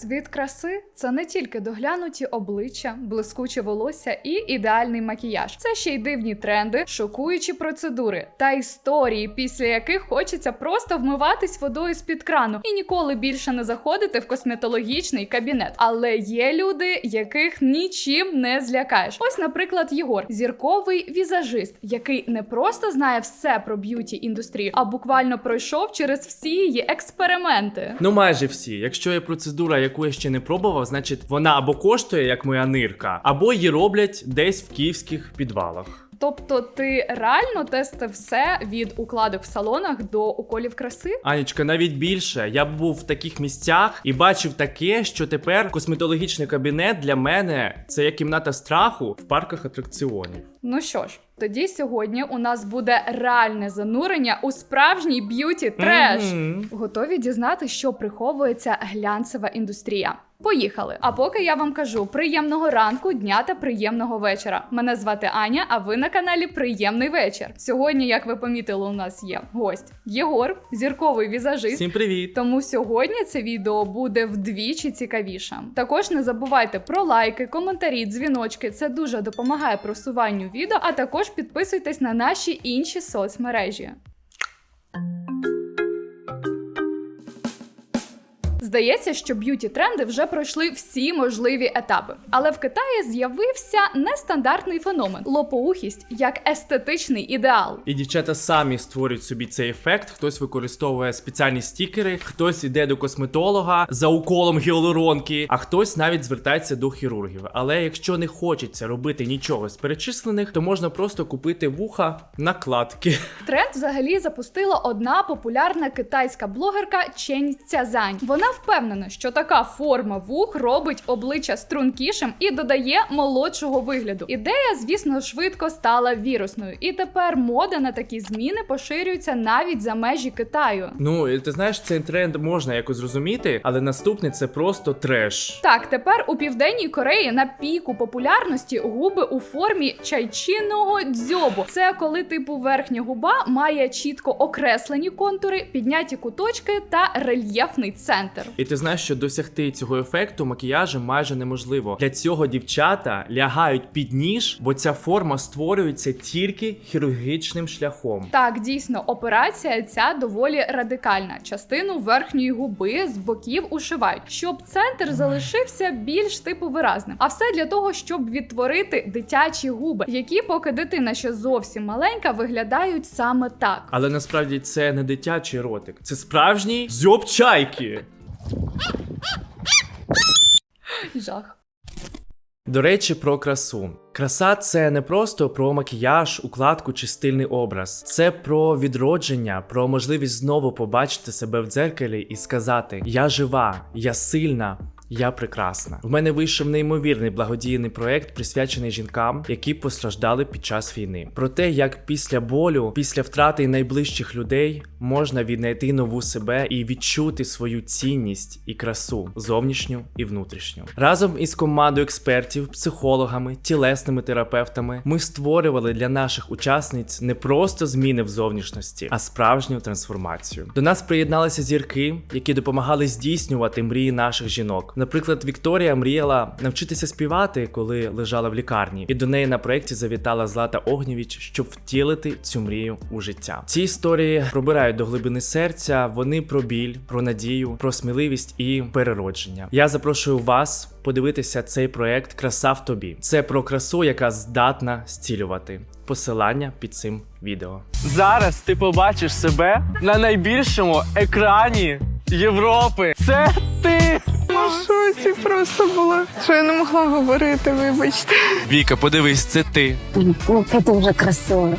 Світ краси це не тільки доглянуті обличчя, блискуче волосся і ідеальний макіяж. Це ще й дивні тренди, шокуючі процедури та історії, після яких хочеться просто вмиватись водою з під крану і ніколи більше не заходити в косметологічний кабінет. Але є люди, яких нічим не злякаєш. Ось, наприклад, Єгор, зірковий візажист, який не просто знає все про б'юті індустрію, а буквально пройшов через всі її експерименти. Ну, майже всі. Якщо є процедура, яку я ще не пробував, значить вона або коштує, як моя нирка, або її роблять десь в київських підвалах. Тобто, ти реально тестив все від укладок в салонах до уколів краси? Анічка, навіть більше. Я був в таких місцях і бачив таке, що тепер косметологічний кабінет для мене це як кімната страху в парках атракціонів. Ну що ж, тоді сьогодні у нас буде реальне занурення у справжній б'юті треш. Готові дізнати, що приховується глянцева індустрія. Поїхали! А поки я вам кажу приємного ранку, дня та приємного вечора. Мене звати Аня, а ви на каналі Приємний вечір. Сьогодні, як ви помітили, у нас є гость Єгор, зірковий візажист. Всім привіт! Тому сьогодні це відео буде вдвічі цікавіше. Також не забувайте про лайки, коментарі, дзвіночки. Це дуже допомагає просуванню відео, а також підписуйтесь на наші інші соцмережі. Здається, що б'юті тренди вже пройшли всі можливі етапи. Але в Китаї з'явився нестандартний феномен лопоухість як естетичний ідеал. І дівчата самі створюють собі цей ефект. Хтось використовує спеціальні стікери, хтось іде до косметолога за уколом гіалуронки, а хтось навіть звертається до хірургів. Але якщо не хочеться робити нічого з перечислених, то можна просто купити вуха накладки. Тренд взагалі запустила одна популярна китайська блогерка Чень Цязань. Вона впевнена, що така форма вух робить обличчя стрункішим і додає молодшого вигляду. Ідея, звісно, швидко стала вірусною, і тепер мода на такі зміни поширюється навіть за межі Китаю. Ну і ти знаєш, цей тренд можна якось зрозуміти, але наступний це просто треш. Так, тепер у південній Кореї на піку популярності губи у формі чайчинного дзьобу. Це коли типу верхня губа має чітко окреслені контури, підняті куточки та рельєфний центр. І ти знаєш, що досягти цього ефекту макіяжем майже неможливо. Для цього дівчата лягають під ніж, бо ця форма створюється тільки хірургічним шляхом. Так, дійсно, операція ця доволі радикальна. Частину верхньої губи з боків ушивають, щоб центр залишився більш типу виразним. А все для того, щоб відтворити дитячі губи, які, поки дитина ще зовсім маленька, виглядають саме так. Але насправді це не дитячий ротик, це справжній зьоб чайки. Жах. До речі, про красу. Краса це не просто про макіяж, укладку чи стильний образ. Це про відродження, про можливість знову побачити себе в дзеркалі і сказати: Я жива, я сильна. Я прекрасна. В мене вийшов неймовірний благодійний проект, присвячений жінкам, які постраждали під час війни. Про те, як після болю, після втрати найближчих людей можна віднайти нову себе і відчути свою цінність і красу зовнішню і внутрішню. Разом із командою експертів, психологами, тілесними терапевтами ми створювали для наших учасниць не просто зміни в зовнішності, а справжню трансформацію. До нас приєдналися зірки, які допомагали здійснювати мрії наших жінок. Наприклад, Вікторія мріяла навчитися співати, коли лежала в лікарні, і до неї на проєкті завітала Злата Огнєвіч, щоб втілити цю мрію у життя. Ці історії пробирають до глибини серця. Вони про біль, про надію, про сміливість і переродження. Я запрошую вас подивитися цей проект Краса в тобі. Це про красу, яка здатна зцілювати. Посилання під цим відео. Зараз ти побачиш себе на найбільшому екрані Європи. Це ти! В шоці просто була, що я не могла говорити, вибачте. Віка, подивись, це ти. Ну, це дуже красиво.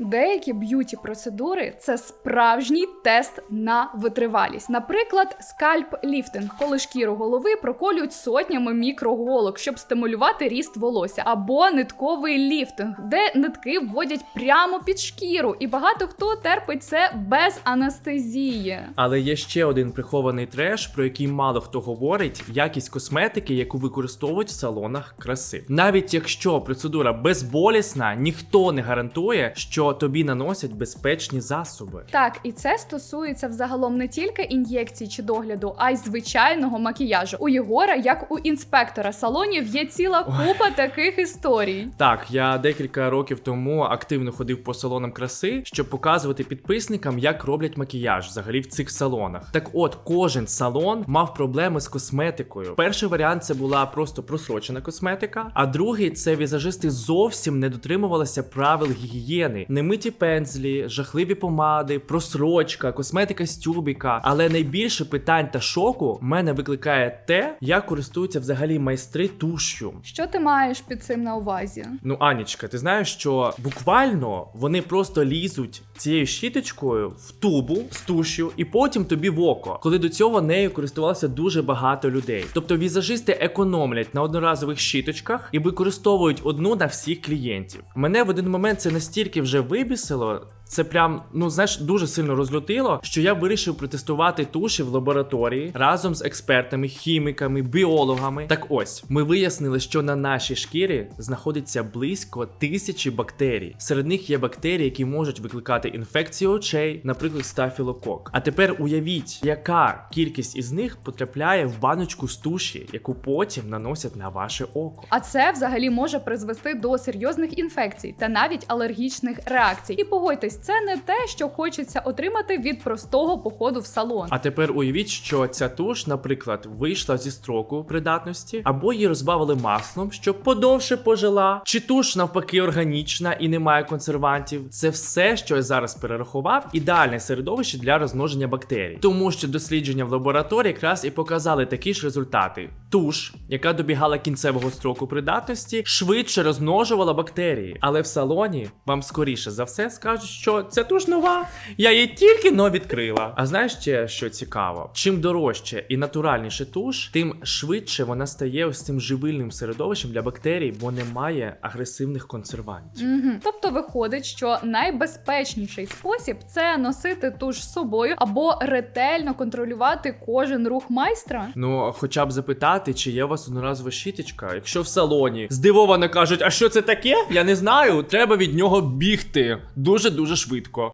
Деякі б'юті процедури це справжній тест на витривалість. Наприклад, скальп-ліфтинг, коли шкіру голови проколюють сотнями мікроголок, щоб стимулювати ріст волосся, або нитковий ліфтинг, де нитки вводять прямо під шкіру, і багато хто терпить це без анестезії. Але є ще один прихований треш, про який мало хто говорить: якість косметики, яку використовують в салонах краси. Навіть якщо процедура безболісна, ніхто не гарантує, що що тобі наносять безпечні засоби. Так, і це стосується взагалом не тільки ін'єкцій чи догляду, а й звичайного макіяжу. У Єгора, як у інспектора салонів, є ціла купа таких історій. Так, я декілька років тому активно ходив по салонам краси, щоб показувати підписникам, як роблять макіяж взагалі в цих салонах. Так от, кожен салон мав проблеми з косметикою. Перший варіант це була просто просрочена косметика, а другий це візажисти зовсім не дотримувалися правил гігієни, немиті пензлі, жахливі помади, просрочка, косметика з тюбіка. Але найбільше питань та шоку в мене викликає те, як користуються взагалі майстри туш'ю. Що ти маєш під цим на увазі? Ну, Анічка, ти знаєш, що буквально вони просто лізуть цією щіточкою в тубу з тушю, і потім тобі в око, коли до цього нею користувалося дуже багато людей. Тобто візажисти економлять на одноразових щіточках і використовують одну на всіх клієнтів. Мене в один момент це настільки вже вибісило. Це прям, ну знаєш, дуже сильно розлютило, що я вирішив протестувати туші в лабораторії разом з експертами, хіміками, біологами. Так ось, ми вияснили, що на нашій шкірі знаходиться близько тисячі бактерій. Серед них є бактерії, які можуть викликати інфекцію очей, наприклад, стафілокок. А тепер уявіть, яка кількість із них потрапляє в баночку з туші, яку потім наносять на ваше око. А це взагалі може призвести до серйозних інфекцій та навіть алергічних реакцій. І погодьтесь, це не те, що хочеться отримати від простого походу в салон. А тепер уявіть, що ця туш, наприклад, вийшла зі строку придатності, або її розбавили маслом, щоб подовше пожила, чи туш навпаки органічна і не має консервантів. Це все, що я зараз перерахував, ідеальне середовище для розмноження бактерій, тому що дослідження в лабораторії якраз і показали такі ж результати. Туш, яка добігала кінцевого строку придатності, швидше розмножувала бактерії, але в салоні вам скоріше за все скажуть, що це туш нова. Я її тільки но відкрила. А знаєш ще що цікаво? Чим дорожче і натуральніше туш, тим швидше вона стає ось цим живильним середовищем для бактерій, бо немає агресивних консервантів. Угу. Тобто виходить, що найбезпечніший спосіб це носити туш з собою або ретельно контролювати кожен рух майстра. Ну, хоча б запитати, чи є у вас одноразова щіточка. Якщо в салоні здивовано кажуть, а що це таке? Я не знаю. Треба від нього бігти дуже дуже швидко.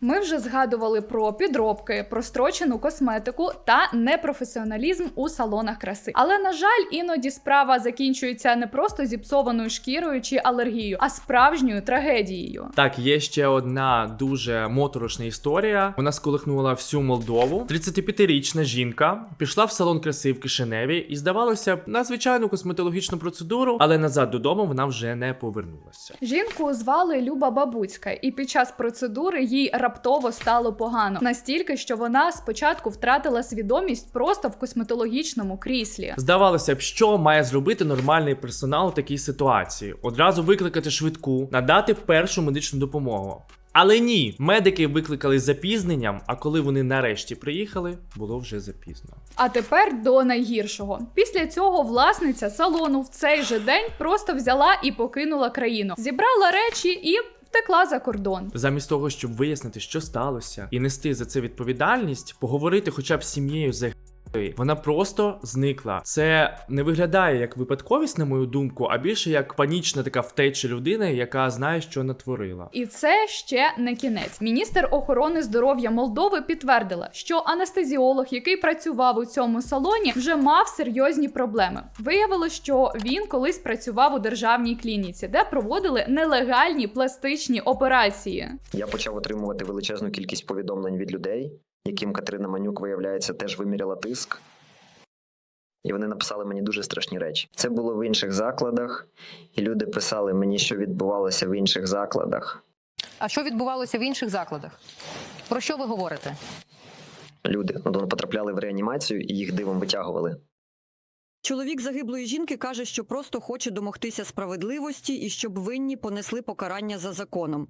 Ми вже згадували про підробки, прострочену косметику та непрофесіоналізм у салонах краси. Але на жаль, іноді справа закінчується не просто зіпсованою шкірою чи алергією, а справжньою трагедією. Так, є ще одна дуже моторошна історія. Вона сколихнула всю Молдову. 35-річна жінка пішла в салон краси в Кишиневі і здавалося б на звичайну косметологічну процедуру, але назад додому вона вже не повернулася. Жінку звали Люба Бабуцька, і під час процедури їй раптово стало погано настільки, що вона спочатку втратила свідомість просто в косметологічному кріслі. Здавалося б, що має зробити нормальний персонал у такій ситуації: одразу викликати швидку, надати першу медичну допомогу. Але ні, медики викликали з запізненням, а коли вони нарешті приїхали, було вже запізно. А тепер до найгіршого. Після цього власниця салону в цей же день просто взяла і покинула країну, зібрала речі і втекла за кордон. Замість того, щоб вияснити, що сталося, і нести за це відповідальність, поговорити хоча б з сім'єю за вона просто зникла. Це не виглядає як випадковість, на мою думку, а більше як панічна така втеча людини, яка знає, що натворила. І це ще не кінець. Міністр охорони здоров'я Молдови підтвердила, що анестезіолог, який працював у цьому салоні, вже мав серйозні проблеми. Виявилось, що він колись працював у державній клініці, де проводили нелегальні пластичні операції. Я почав отримувати величезну кількість повідомлень від людей, яким Катерина Манюк, виявляється, теж виміряла тиск. І вони написали мені дуже страшні речі. Це було в інших закладах, і люди писали мені, що відбувалося в інших закладах. А що відбувалося в інших закладах? Про що ви говорите? Люди ну, вони потрапляли в реанімацію і їх дивом витягували. Чоловік загиблої жінки каже, що просто хоче домогтися справедливості і щоб винні понесли покарання за законом.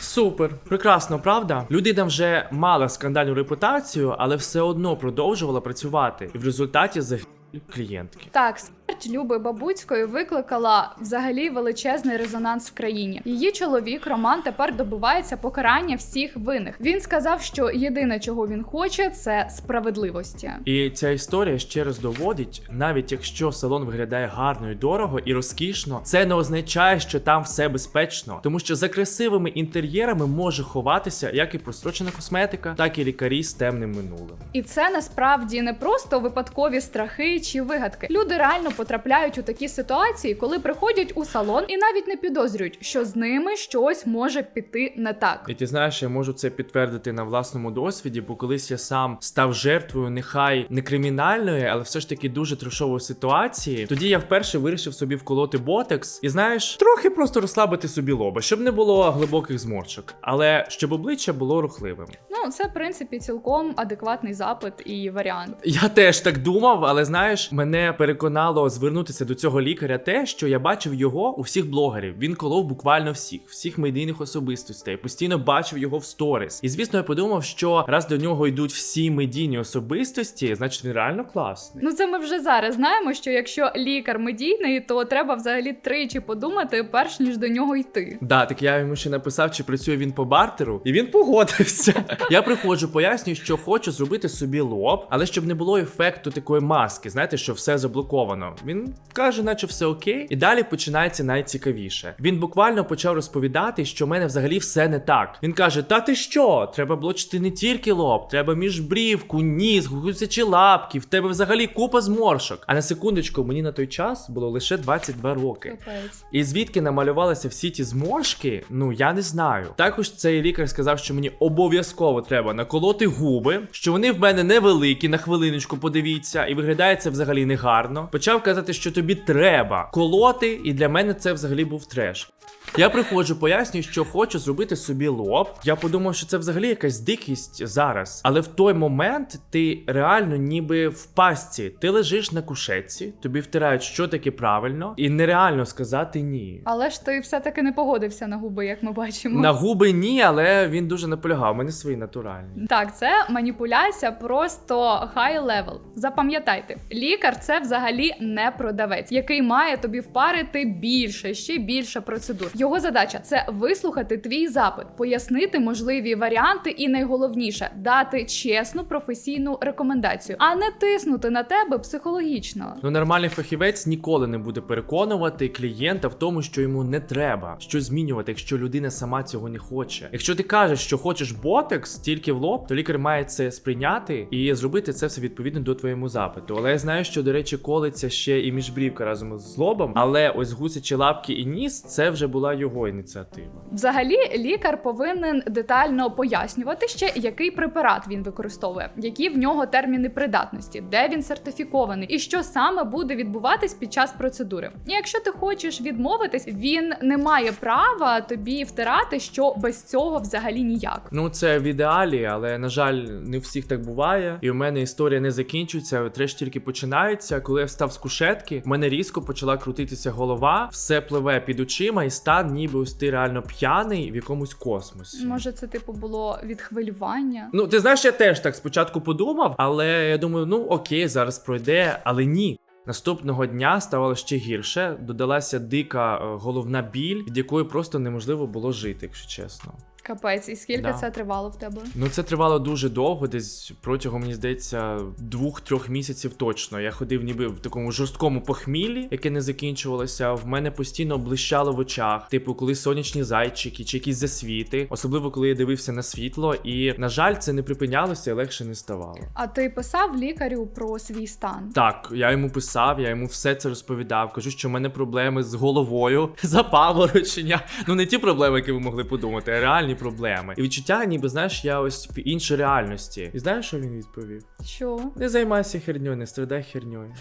Супер, прекрасно, правда? Людина вже мала скандальну репутацію, але все одно продовжувала працювати, і в результаті загинула. Клієнтки. Так, смерть Люби Бабуцької викликала взагалі величезний резонанс в країні. Її чоловік Роман тепер добивається покарання всіх винних. Він сказав, що єдине, чого він хоче, це справедливості. І ця історія ще раз доводить, навіть якщо салон виглядає гарно і дорого і розкішно, це не означає, що там все безпечно, тому що за красивими інтер'єрами може ховатися як і прострочена косметика, так і лікарі з темним минулим. І це насправді не просто випадкові страхи чи вигадки. Люди реально потрапляють у такі ситуації, коли приходять у салон і навіть не підозрюють, що з ними щось може піти не так. І ти знаєш, я можу це підтвердити на власному досвіді, бо колись я сам став жертвою, нехай не кримінальної, але все ж таки дуже трешової ситуації. Тоді я вперше вирішив собі вколоти ботекс і знаєш, трохи просто розслабити собі лоба, щоб не було глибоких зморшок, але щоб обличчя було рухливим. Ну це в принципі цілком адекватний запит і варіант. Я теж так думав, але знаєш, мене переконало звернутися до цього лікаря те, що я бачив його у всіх блогерів. Він колов буквально всіх, всіх медійних особистостей. Постійно бачив його в сторіс. І звісно, я подумав, що раз до нього йдуть всі медійні особистості, значить він реально класний. Ну це ми вже зараз знаємо, що якщо лікар медійний, то треба взагалі тричі подумати, перш ніж до нього йти. Да, так я йому ще написав, чи працює він по бартеру, і він погодився. Я приходжу, пояснюю, що хочу зробити собі лоб, але щоб не було ефекту такої маски, знаєте, що все заблоковано. Він каже, наче все окей, і далі починається найцікавіше. Він буквально почав розповідати, що в мене взагалі все не так. Він каже: Та ти що? Треба блочити не тільки лоб, треба міжбрівку, ніс, гусячі лапки, в тебе взагалі купа зморшок. А на секундочку, мені на той час було лише 22 роки. Капець. І звідки намалювалися всі ті зморшки, ну я не знаю. Також цей лікар сказав, що мені обов'язково треба наколоти губи, що вони в мене невеликі, на хвилиночку подивіться, і виглядає це взагалі негарно. Почав казати, що тобі треба колоти, і для мене це взагалі був треш. Я приходжу, пояснюю, що хочу зробити собі лоб. Я подумав, що це взагалі якась дикість зараз. Але в той момент ти реально ніби в пастці. Ти лежиш на кушетці, тобі втирають, що таке правильно, і нереально сказати ні. Але ж ти все-таки не погодився на губи, як ми бачимо. На губи ні, але він дуже наполягав. У мене свої натуральні. Так, це маніпуляція просто high level. Запам'ятайте, лікар це взагалі не продавець, який має тобі впарити більше, ще більше процедур. Його задача це вислухати твій запит, пояснити можливі варіанти, і найголовніше дати чесну професійну рекомендацію, а не тиснути на тебе психологічно. Ну, нормальний фахівець ніколи не буде переконувати клієнта в тому, що йому не треба щось змінювати, якщо людина сама цього не хоче. Якщо ти кажеш, що хочеш ботекс тільки в лоб, то лікар має це сприйняти і зробити це все відповідно до твоєму запиту. Але я знаю, що до речі, колиться ще і міжбрівка разом з лобом. Але ось гусячі лапки і ніс це вже була його ініціатива. Взагалі, лікар повинен детально пояснювати ще, який препарат він використовує, які в нього терміни придатності, де він сертифікований, і що саме буде відбуватись під час процедури. І якщо ти хочеш відмовитись, він не має права тобі втирати, що без цього взагалі ніяк. Ну, це в ідеалі, але на жаль, не у всіх так буває. І у мене історія не закінчується, треш тільки починається. Коли я встав з кушетки, в мене різко почала крутитися голова, все пливе під очима, і стан, ніби ось ти реально п'яний в якомусь космосі. Може, це типу було від хвилювання. Ну, ти знаєш, я теж так спочатку подумав, але я думаю, ну окей, зараз пройде, але ні. Наступного дня ставало ще гірше, додалася дика е, головна біль, від якої просто неможливо було жити, якщо чесно. Капець, і скільки Да. це тривало в тебе? Ну, це тривало дуже довго, десь протягом, мені здається, двох-трьох місяців точно. Я ходив ніби в такому жорсткому похміллі, яке не закінчувалося. В мене постійно блищало в очах, типу, коли сонячні зайчики чи якісь засвіти, особливо коли я дивився на світло. І на жаль, це не припинялося і легше не ставало. А ти писав лікарю про свій стан? Так, я йому писав, я йому все це розповідав. Кажу, що в мене проблеми з головою, запаморочення. Ну не ті проблеми, які ви могли подумати, а реальні проблеми. І відчуття, ніби знаєш, я ось в іншій реальності. І знаєш, що він відповів? Що? Не займайся херньою, не страдай херньою.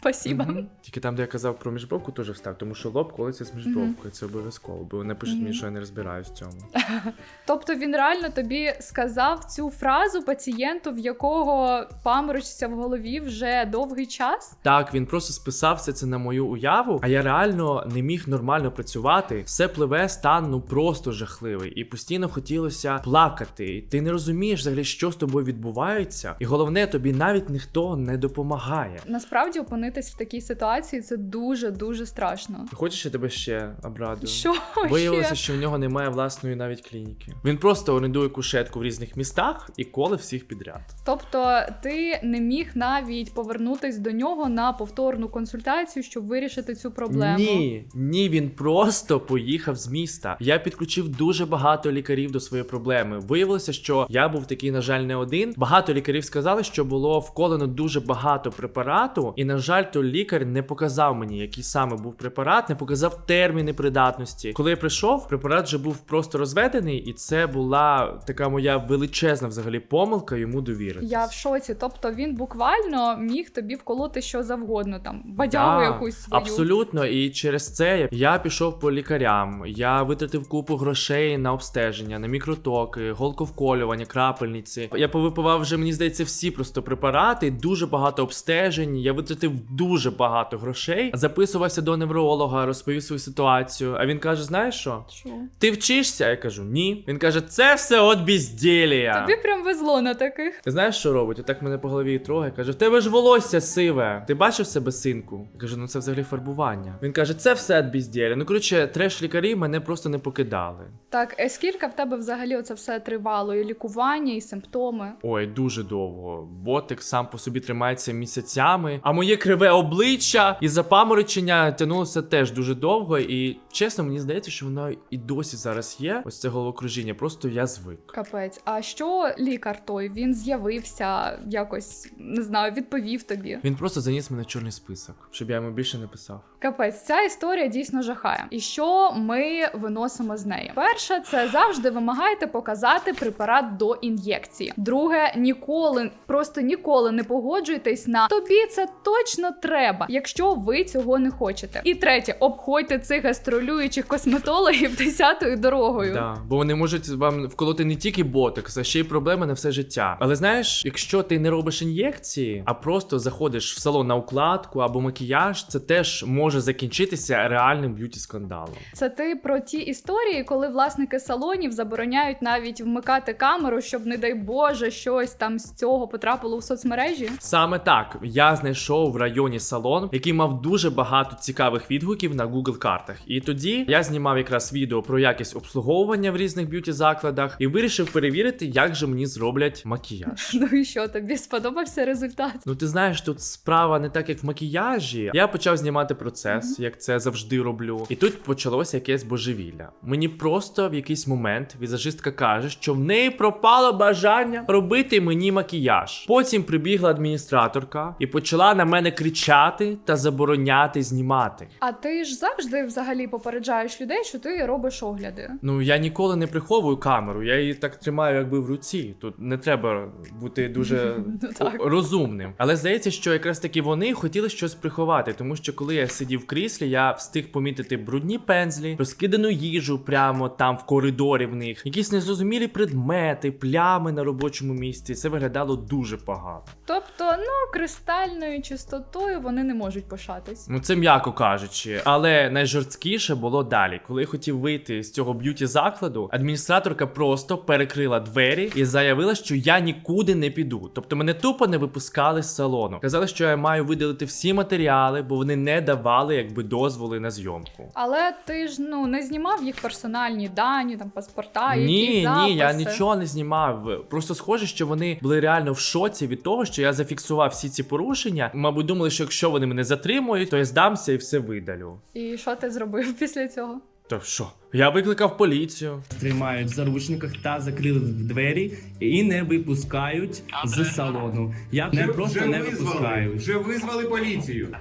Спасибо. Мгм. Тільки там, де я казав про міжбровку, теж встав, тому що лоб колиться з міжбровкою, це обов'язково, бо не пишуть мені, що я не розбираюсь в цьому. Тобто він реально тобі сказав цю фразу пацієнту, в якого паморочиться в голові вже довгий час. Так, він просто списався це на мою уяву, а я реально не міг нормально працювати. Все пливе, стан ну просто жахливий. І постійно хотілося плакати. І Ти не розумієш взагалі, що з тобою відбувається. І головне, тобі навіть ніхто не допомагає. Насправді опинитись в такій ситуації це дуже дуже страшно. Хочеш, я тебе ще обрадую? Що Виявилося, ще? що в нього немає власної навіть клініки. Він просто орендує кушетку в різних містах і коле всіх підряд. Тобто ти не міг навіть повернутись до нього на повторну консультацію, щоб вирішити цю проблему. Ні, ні, він просто поїхав з міста. Я підключив дуже багато лікарів до своєї проблеми. Виявилося, що я був такий, на жаль, не один. Багато лікарів сказали, що було вколено дуже багато препарату, і на жаль, то лікар не показав мені, який саме був препарат, не показав терміни придатності. Коли я прийшов, препарат вже був просто розведений, і це була така моя величезна взагалі помилка йому довірити. Я в шоці. Тобто він буквально міг тобі вколоти що завгодно, там бадягу Да, якусь свою. Абсолютно, і через це я пішов по лікарям. Я витратив купу грошей на обстеження, на мікротоки, голковколювання, крапельниці. Я повипивав вже, мені здається, всі просто препарати, дуже багато обстежень. Я витратив дуже багато грошей. Записувався до невролога, розповів свою ситуацію. А він каже: знаєш що? Що? Ти вчишся? Я кажу, ні. Він каже, це все от безділія. Тобі прям везло на таких. Ти знаєш, що робить? Отак мене по голові трогає. Каже: в тебе ж волосся сиве. Ти бачив себе синку? Я кажу, ну це взагалі фарбування. Він каже, це все від бездєля. Ну коротше, треш лікарі мене просто не покидали. Так, е, скільки в тебе взагалі оце все тривало? І лікування, і симптоми? Ой, дуже довго. Ботик сам по собі тримається місяцями. А моє криве обличчя і запаморочення тягнулося теж дуже довго. І чесно, мені здається, що воно і досі зараз є. Ось це головокружіння. Просто я звик. Капець. А що лікар той? Він з'явився якось, не знаю, відповів тобі. Він просто заніс мене в чорний список, щоб я йому більше не писав. Капець, ця історія дійсно жахає. І що ми виносимо з неї? Перше, це завжди вимагайте показати препарат до ін'єкції. Друге, ніколи, просто ніколи не погоджуйтесь на тобі це точно треба, якщо ви цього не хочете. І третє, обходьте цих гастролюючих косметологів десятою дорогою. Да, бо вони можуть вам вколоти не тільки ботекс, а ще й проблеми на все життя. Але знаєш, якщо ти не робиш ін'єкції, а просто заходиш в салон на укладку або макіяж, це теж може закінчитися реальним б'юті скандалом. Це ти про ті історії, коли власники салонів забороняють навіть вмикати камеру, щоб, не дай Боже, щось там з цього потрапило в соцмережі. Саме так я знайшов в районі салон, який мав дуже багато цікавих відгуків на Google картах. І тоді я знімав якраз відео про якість обслуговування в різних б'юті закладах і вирішив перевірити, як же мені зроблять макіяж. Ну і що, тобі сподобався результат? Ну, ти знаєш, тут справа не так, як в макіяжі. Я почав знімати процес, як це завжди роблю. І тут почалося якесь божевілля. Мені просто в якийсь момент візажистка каже, що в неї пропало бажання робити мені макіяж. Потім прибігла адміністраторка і почала на мене кричати та забороняти знімати. А ти ж завжди взагалі попереджаєш людей, що ти робиш огляди. Ну я ніколи не приховую камеру, я її так тримаю, якби в руці. Тут не треба бути дуже Ну, розумним. Але здається, що якраз таки вони хотіли щось приховати, тому що коли я сидів в кріслі, я встиг помітити брудні пензлі, розкидану їжу прямо там в коридорі в них, якісь незрозумілі предмети, плями на робочому місці. Це виглядало дуже погано. Тобто, ну, кристальною чистотою вони не можуть пишатись. Ну це м'яко кажучи, але найжорсткіше було далі. Коли я хотів вийти з цього б'юті закладу, адміністраторка просто перекрила двері і заявила, що я нікуди не піду. Тобто мене тупо не випускали з салону. Казали, що я маю видалити всі матеріали, бо вони не давали якби дозволи на зйомку. Але ти ж ну не знімав їх персональні дані, там паспорта, Ні, якісь ні, я нічого не знімав. Просто схоже, що вони були реально в шоці від того, що я зафіксував всі ці порушення. Мабуть, думали, що якщо вони мене затримують, то я здамся і все видалю. І що ти зробив після цього? То що? Я викликав поліцію. тримають в заручниках та закрили двері і не випускають з салону. Я не просто не визвали, випускають. Вже визвали поліцію.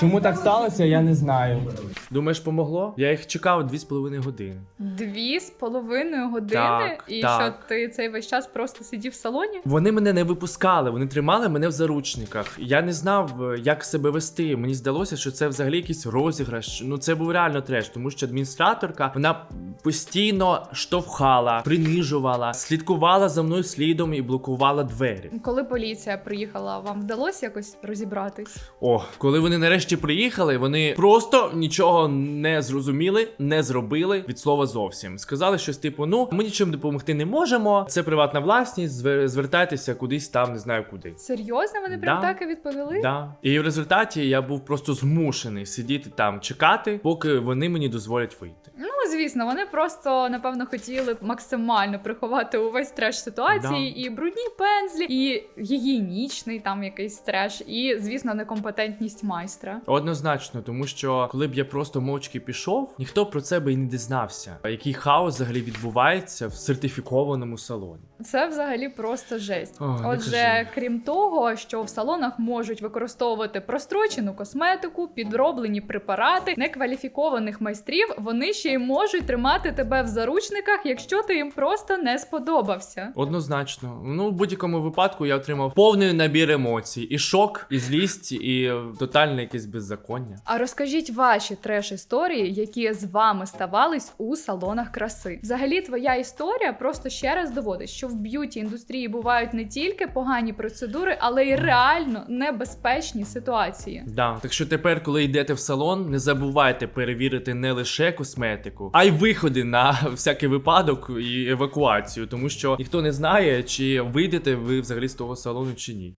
Чому так сталося, я не знаю. Думаєш, помогло? Я їх чекав 2,5 години. Дві з половиною години, Так, і так. що ти цей весь час просто сидів в салоні? Вони мене не випускали, вони тримали мене в заручниках. Я не знав, е, як себе вести. Мені здалося, що це взагалі якийсь розіграш. Ну це був реально треш, тому що адміністраторка вона постійно штовхала, принижувала, слідкувала за мною слідом і блокувала двері. Коли поліція приїхала, вам вдалося якось розібратись? О, коли вони нарешті приїхали, вони просто нічого не зрозуміли, не зробили від слова зовсім. Сказали щось типу: ну ми нічим допомогти не можемо. Це приватна власність. звер- Звертайтеся кудись там, не знаю куди. Серйозно, вони прям Да. так і відповіли? Да. І в результаті я був просто змушений сидіти там, чекати, поки вони мені дозволять вийти. Ну, звісно, вони просто напевно хотіли максимально приховати увесь треш ситуації, Да. і брудні пензлі, і гігієнічний там якийсь треш, і звісно, некомпетентність майстра. Однозначно, тому що коли б я просто мовчки пішов, ніхто про це би і не дізнався. Який хаос взагалі відбувається в сертифікованому салоні. Це взагалі просто жесть. О, Отже, крім того, що в салонах можуть використовувати прострочену косметику, підроблені препарати, некваліфікованих майстрів, вони ще й можуть тримати тебе в заручниках, якщо ти їм просто не сподобався. Однозначно. Ну, в будь-якому випадку я отримав повний набір емоцій: і шок, і злість, і тотальне якесь беззаконня. А розкажіть ваші треш історії, які з вами ставались у салонах краси. Взагалі, твоя історія просто ще раз доводить, що в б'юті індустрії бувають не тільки погані процедури, але й реально небезпечні ситуації. Да, так що тепер, коли йдете в салон, не забувайте перевірити не лише косметику, а й виходи на всякий випадок і евакуацію, тому що ніхто не знає, чи вийдете ви взагалі з того салону чи ні.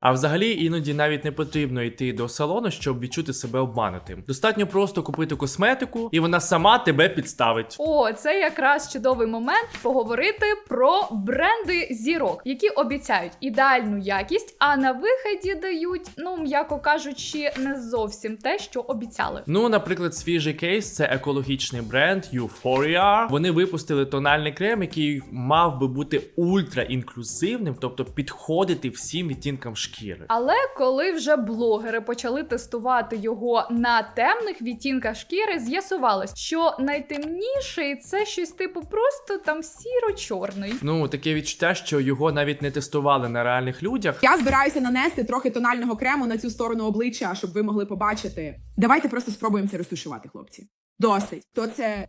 А взагалі іноді навіть не потрібно йти до салону, щоб відчути себе обманутим. Достатньо просто купити косметику, і вона сама тебе підставить. О, це якраз чудовий момент поговорити про бренди зірок, які обіцяють ідеальну якість, а на виході дають, ну м'яко кажучи, не зовсім те, що обіцяли. Ну, наприклад, свіжий кейс це екологічний бренд Euphoria. Вони випустили тональний крем, який мав би бути ультра інклюзивним, тобто підходити всім відтінкам шкіри. Але коли вже блогери почали тестувати його на темних відтінках шкіри, з'ясувалось, що найтемніший це щось типу просто там сіро-чорний. Ну, таке відчуття, що його навіть не тестували на реальних людях. Я збираюся нанести трохи тонального крему на цю сторону обличчя, щоб ви могли побачити. Давайте просто спробуємо це розтушувати, хлопці. Досить. То це.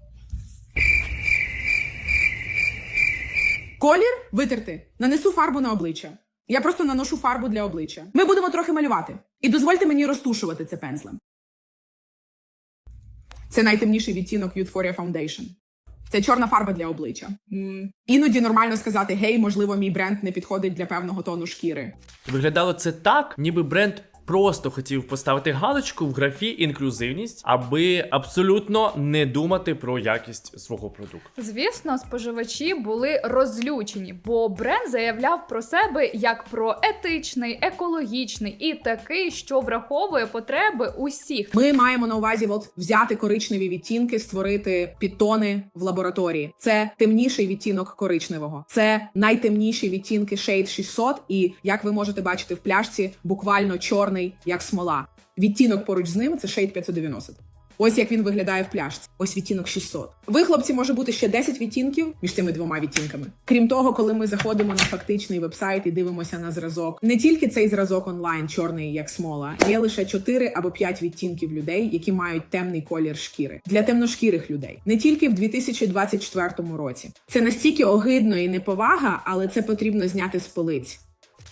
Колір витерти. Нанесу фарбу на обличчя. Я просто наношу фарбу для обличчя. Ми будемо трохи малювати. І дозвольте мені розтушувати це пензлем. Це найтемніший відтінок Euphoria Foundation. Це чорна фарба для обличчя. Mm. Іноді нормально сказати: гей, можливо, мій бренд не підходить для певного тону шкіри. Виглядало це так, ніби бренд просто хотів поставити галочку в графі інклюзивність, аби абсолютно не думати про якість свого продукту. Звісно, споживачі були розлючені, бо бренд заявляв про себе як про етичний, екологічний і такий, що враховує потреби усіх. Ми маємо на увазі от, взяти коричневі відтінки, створити підтони в лабораторії. Це темніший відтінок коричневого. Це найтемніші відтінки Shade 600 і, як ви можете бачити в пляшці, буквально чорний, як смола. Відтінок поруч з ним це Shade 590. Ось як він виглядає в пляшці. Ось відтінок 600. Ви, хлопці, може бути ще 10 відтінків між цими двома відтінками. Крім того, коли ми заходимо на фактичний вебсайт і дивимося на зразок, не тільки цей зразок онлайн, чорний як смола, є лише 4 або 5 відтінків людей, які мають темний колір шкіри для темношкірих людей, не тільки в 2024 році. Це настільки огидно і неповага, але це потрібно зняти з полиць.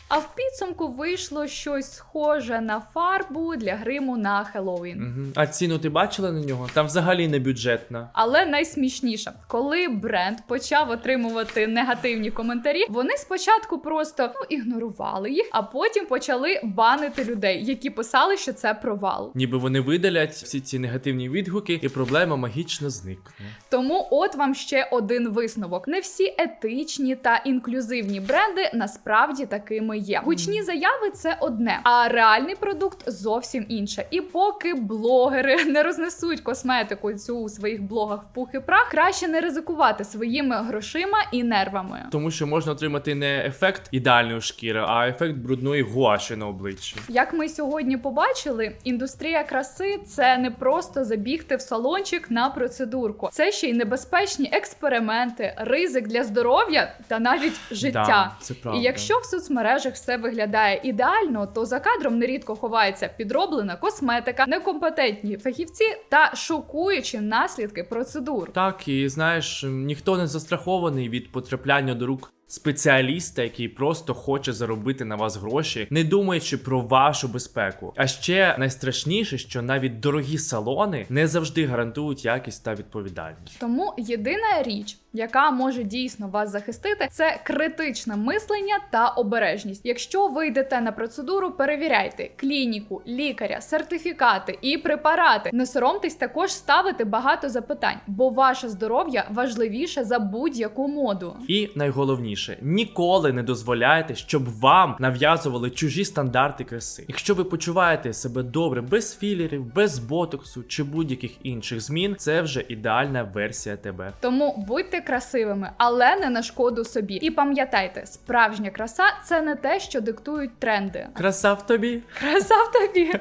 А в підсумку вийшло щось схоже на фарбу для гриму на Хеллоуін. Угу. А ціну ти бачила на нього? Там взагалі не бюджетна. Але найсмішніше, коли бренд почав отримувати негативні коментарі, вони спочатку просто ну, ігнорували їх, а потім почали банити людей, які писали, що це провал. Ніби вони видалять всі ці негативні відгуки, і проблема магічно зникне. Тому от вам ще один висновок: не всі етичні та інклюзивні бренди насправді такими є. Гучні заяви це одне, а реальний продукт зовсім інше. І поки блогери не рознесуть косметику цю у своїх блогах в пух і прах, краще не ризикувати своїми грошима і нервами. Тому що можна отримати не ефект ідеальної шкіри, а ефект брудної гуаші на обличчі. Як ми сьогодні побачили, індустрія краси це не просто забігти в салончик на процедурку, це ще й небезпечні експерименти, ризик для здоров'я та навіть життя. Да, це правда. І якщо в соцмережах все виглядає ідеально, то за кадром нерідко ховається підроблена косметика, некомпетентні фахівці та шокуючі наслідки процедур. Так, і знаєш, ніхто не застрахований від потрапляння до рук спеціаліста, який просто хоче заробити на вас гроші, не думаючи про вашу безпеку. А ще найстрашніше, що навіть дорогі салони не завжди гарантують якість та відповідальність. Тому єдина річ, яка може дійсно вас захистити, це критичне мислення та обережність. Якщо ви йдете на процедуру, перевіряйте клініку, лікаря, сертифікати і препарати. Не соромтесь також ставити багато запитань, бо ваше здоров'я важливіше за будь-яку моду. І найголовніше, ніколи не дозволяйте, щоб вам нав'язували чужі стандарти краси. Якщо ви почуваєте себе добре без філерів, без ботоксу чи будь-яких інших змін, це вже ідеальна версія тебе. Тому будьте красивими, але не на шкоду собі. І пам'ятайте, справжня краса це не те, що диктують тренди. Краса в тобі, Краса в тобі.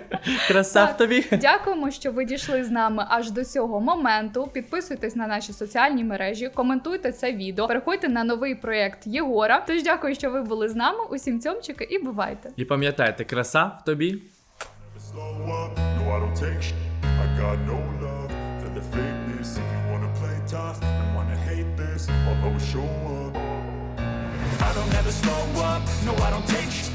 краса в тобі. Дякуємо, що ви дійшли з нами аж до цього моменту. Підписуйтесь на наші соціальні мережі, коментуйте це відео, переходьте на новий проєкт Єгора. Тож дякую, що ви були з нами. Усім цьомчики і бувайте! І пам'ятайте, краса в тобі. I don't ever slow up. No, I don't take sh- I got no love for the fakeness. If you wanna play tough and wanna hate this, I'll always show up. Ever slow up. No, I don't take sh-